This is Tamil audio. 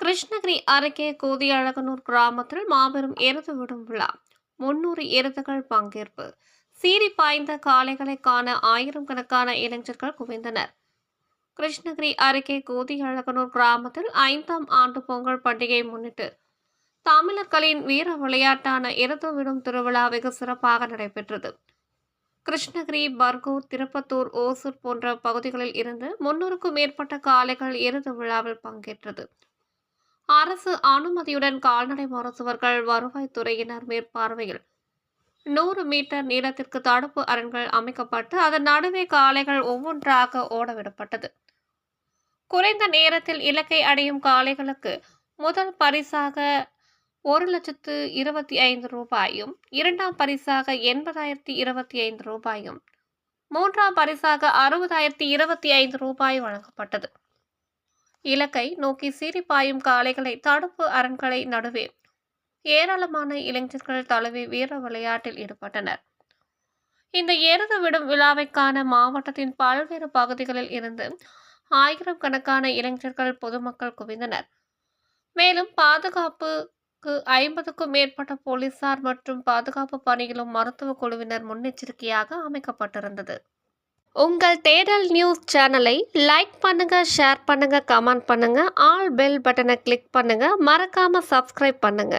கிருஷ்ணகிரி அருகே கோதியழகனூர் கிராமத்தில் மாபெரும் எருது விடும் விழா. முன்னூறு எருதுகள் பங்கேற்பு. சீறி பாய்ந்த காளைகளை காண ஆயிரம் கணக்கான இளைஞர்கள் குவிந்தனர். கிருஷ்ணகிரி அருகே கோதியழகனூர் கிராமத்தில் ஐந்தாம் ஆண்டு பொங்கல் பண்டிகையை முன்னிட்டு தமிழர்களின் வீர விளையாட்டான எருது விடும் திருவிழா வெகு சிறப்பாக நடைபெற்றது. கிருஷ்ணகிரி பர்கூர் திருப்பத்தூர் ஓசூர் போன்ற பகுதிகளில் இருந்து முன்னூறுக்கும் மேற்பட்ட காளைகள் இறுதி விழாவில் பங்கேற்றது. அரசு அனுமதியுடன் கால்நடை மருத்துவர்கள் வருவாய்த்துறையினர் மேற்பார்வையில் நூறு மீட்டர் நீளத்திற்கு தடுப்பு அரண்கள் அமைக்கப்பட்டு அதன் நடுவே காளைகள் ஒவ்வொன்றாக ஓடவிடப்பட்டது. குறைந்த நேரத்தில் இலக்கை அடையும் காளைகளுக்கு முதல் பரிசாக ஒரு லட்சத்து இருபத்தி ஐந்து ரூபாயும் இரண்டாம் பரிசாக எண்பதாயிரத்தி இருபத்தி ஐந்து ரூபாயும் மூன்றாம் பரிசாக அறுபதாயிரத்தி இருபத்தி ஐந்து ரூபாய் வழங்கப்பட்டது. இலக்கை நோக்கி சீறி பாயும் காளைகளை தடுப்பு அரண்களை நடுவே ஏராளமான இளைஞர்கள் தழுவி வீர விளையாட்டில் ஈடுபட்டனர். இந்த எருது விடும் விழாவை காண மாவட்டத்தின் பல்வேறு பகுதிகளில் இருந்து ஆயிரம் கணக்கான இளைஞர்கள் பொதுமக்கள் குவிந்தனர். மேலும் பாதுகாப்பு ஐம்பதுக்கும் மேற்பட்ட போலீசார் மற்றும் பாதுகாப்பு பணியிலும் மருத்துவ குழுவினர் முன்னெச்சரிக்கையாக அமைக்கப்பட்டிருந்தது. உங்கள் தேடல் நியூஸ் சேனலை லைக் பண்ணுங்க ஷேர் பண்ணுங்க கமெண்ட் பண்ணுங்க ஆல் பெல் பட்டனை கிளிக் பண்ணுங்க மறக்காம சப்ஸ்கிரைப் பண்ணுங்க.